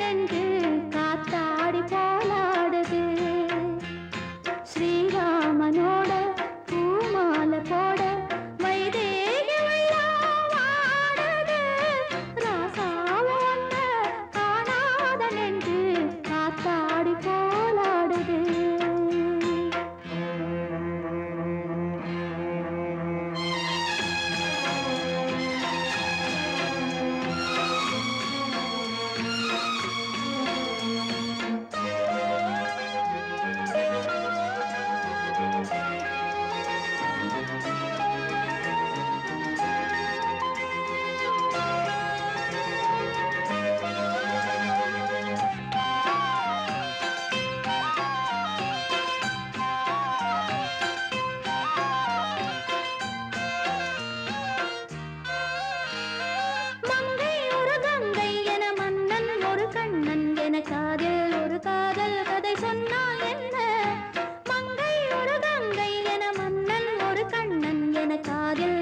நன்று அதில் ஒரு காதல் கதை சொன்னால் என்ன? மங்கை ஒரு கங்கை என மன்னன் ஒரு கண்ணன் என காதில்